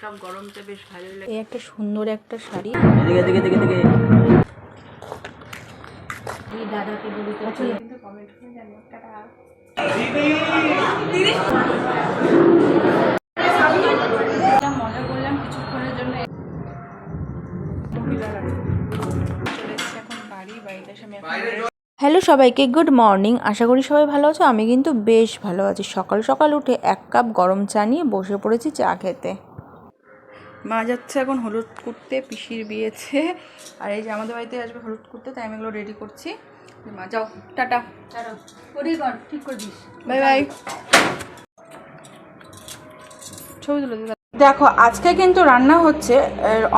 সব গরমটা বেশ ভালোই লাগে। এই একটা সুন্দর একটা শাড়ি। এদিকে এদিকে এদিকে এদিকে এই দাদাকে বলি কিন্তু কমেন্ট করে জানিও টাটা। মজা করলাম কিছুক্ষণের জন্য। চলে এসেছি এখন বাড়ি বাড়িতে এসে আমি হ্যালো সবাইকে গুড মর্নিং। আশা করি সবাই ভালো আছো। আমি কিন্তু বেশ ভালো আছি। সকাল সকাল উঠে এক কাপ গরম চা নিয়ে বসে পড়েছি চা খেতে। মা যাচ্ছে এখন হলুদ কুড়তে পিসির বিয়েছে। আর এই যে আমাদের বাড়িতে আসবে হলুদ কুড়তে তাই আমি এগুলো রেডি করছি। মা যাও টাটা। ঠিক করে দিস। Bye bye. ছবি তুলে দেখো আজকে কিন্তু রান্না হচ্ছে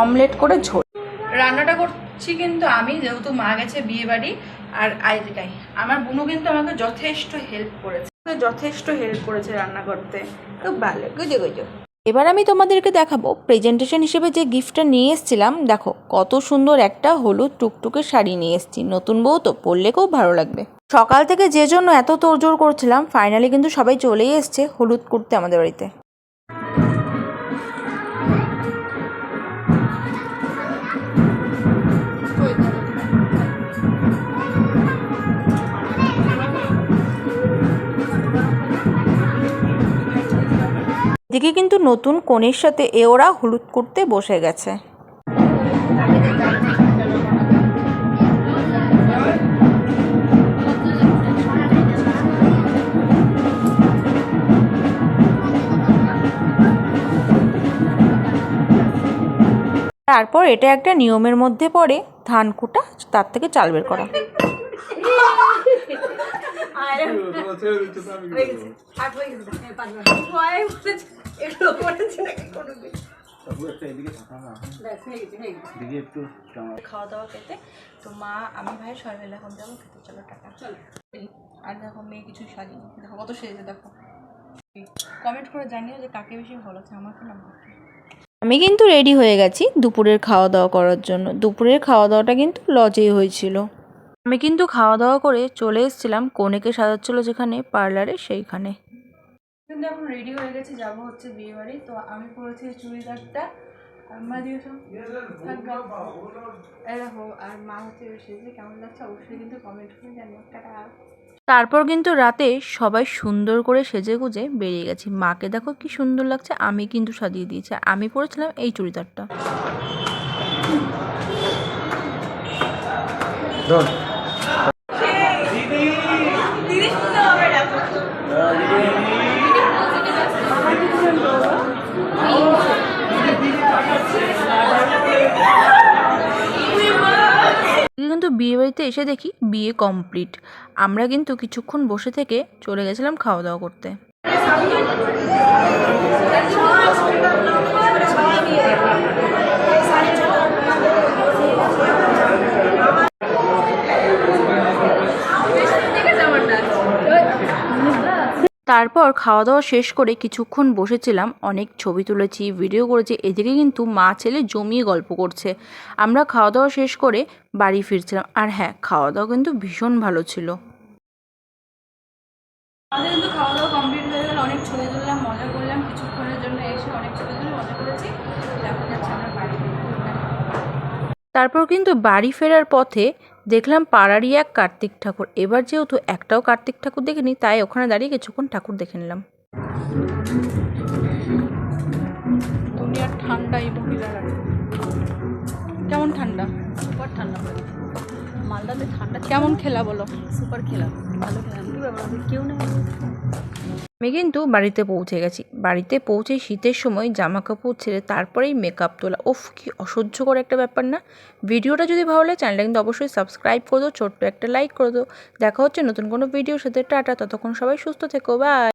অমলেট করে ঝোল। রান্নাটা করছি কিন্তু আমি যেহেতু মা গেছে বিয়ে বাড়ি আর আইদিকাই আমার বোনও কিন্তু আমাকে যথেষ্ট হেল্প করেছে। যথেষ্ট হেল্প করেছে রান্না করতে। খুব ভালো গুজো গুজো। এবার আমি তোমাদেরকে দেখাবো প্রেজেন্টেশন হিসেবে যে গিফটটা নিয়ে এসেছিলাম। দেখো, কত সুন্দর একটা হলুদ টুকটুকে শাড়ি নিয়ে এসেছি। নতুন বউ তো পরলে খুব ভালো লাগবে। সকাল থেকে যে জন্য এত তোড়জোড় করছিলাম ফাইনালি কিন্তু সবাই চলেই এসছে হলুদ কুর্তে আমাদের বাড়িতে। এদিকে কিন্তু নতুন কনের সাথে এ ওরা হলুদ করতে বসে গেছে। তারপর এটা একটা নিয়মের মধ্যে পড়ে ধান কুটা তার থেকে চাল বের করা। এদিকে একটু টানা। খাওয়া দাওয়া খেতে। তো মা আমি ভাই সবাই এখন যাব খেতে চলো টাকা চলো। আর দেখো মেয়ে কিছু সাজিয়ে দেখো কত সেজেছে দেখো। কমেন্ট করে জানিও যে কাকে বেশি ভালো লাগছে আমাকে না আমি কিন্তু রেডি হয়ে গেছি দুপুরের খাওয়া দাওয়া করার জন্য। দুপুরের খাওয়া দাওয়াটা কিন্তু লজেই হয়েছিল। আমি কিন্তু খাওয়া দাওয়া করে চলে এসেছিলাম কনেকে সাজাচ্ছিল যেখানে পার্লারে সেইখানে। কিন্তু এখন রেডি হয়ে গেছে যাব হচ্ছে বিয়ে বাড়ি। তো আমি পরেছি চুড়িদারটা। আর মা দিয়েছ দেখো আর মা হচ্ছে সেজে কেমন লাগছে অবশ্যই কিন্তু কমেন্ট করে জানিও। তারপর কিন্তু রাতে সবাই সুন্দর করে সেজে গুজে বেরিয়ে গেছি। মাকে দেখো কি সুন্দর লাগছে আমি কিন্তু সাজিয়ে দিয়েছি। আমি পরেছিলাম এই চুড়িদারটা ধর। এদিকে কিন্তু বিয়ে বাড়িতে এসে দেখি বিয়ে কমপ্লিট। আমরা কিন্তু কিছুক্ষণ বসে থেকে চলে গেছিলাম খাওয়া দাওয়া করতে। তারপর খাওয়া দাওয়া শেষ করে কিছুক্ষণ বসেছিলাম, অনেক ছবি তুলেছি ভিডিও করেছি, এদিকে কিন্তু মা ছেলে জমিয়ে গল্প করছে। আমরা খাওয়া দাওয়া শেষ করে বাড়ি ফিরছিলাম, আর হ্যাঁ খাওয়া দাওয়া কিন্তু ভীষণ ভালো ছিল। আমাদের কিন্তু খাওয়া দাওয়া কমপ্লিট হয়ে গেল, অনেক ছবি তুললাম, মজা করলাম, কিছুক্ষণের জন্য এসে অনেক ছবি তুলে মজা করেছি এখন যাচ্ছে আমরা বাড়ি তারপর কিন্তু বাড়ি ফেরার পথে দেখলাম পাড়ারই এক কার্তিক ঠাকুর। এবার যেহেতু একটাও কার্তিক ঠাকুর দেখিনি তাই ওখানে দাঁড়িয়ে কিছুক্ষণ ঠাকুর দেখে নিলাম। দুনিয়ার ঠান্ডা এই মহিলারা কেমন ঠান্ডা? সুপার ঠান্ডা। মালদাতে ঠান্ডা। কেমন খেলা বলো? সুপার খেলাম আমি কিন্তু বাড়িতে পৌঁছে গেছি। বাড়িতে পৌঁছে শীতের সময় জামা কাপড় ছেড়ে তারপরেই মেকআপ তোলা। ওফ কি অসহ্যকর একটা ব্যাপার না? ভিডিওটা যদি ভালো লাগে চ্যানেলটা কিন্তু অবশ্যই সাবস্ক্রাইব করে দো ছোট্ট একটা লাইক করে দো দেখা হচ্ছে নতুন কোনো ভিডিও সাথে। টাটা, ততক্ষণ সবাই সুস্থ থেকো বাই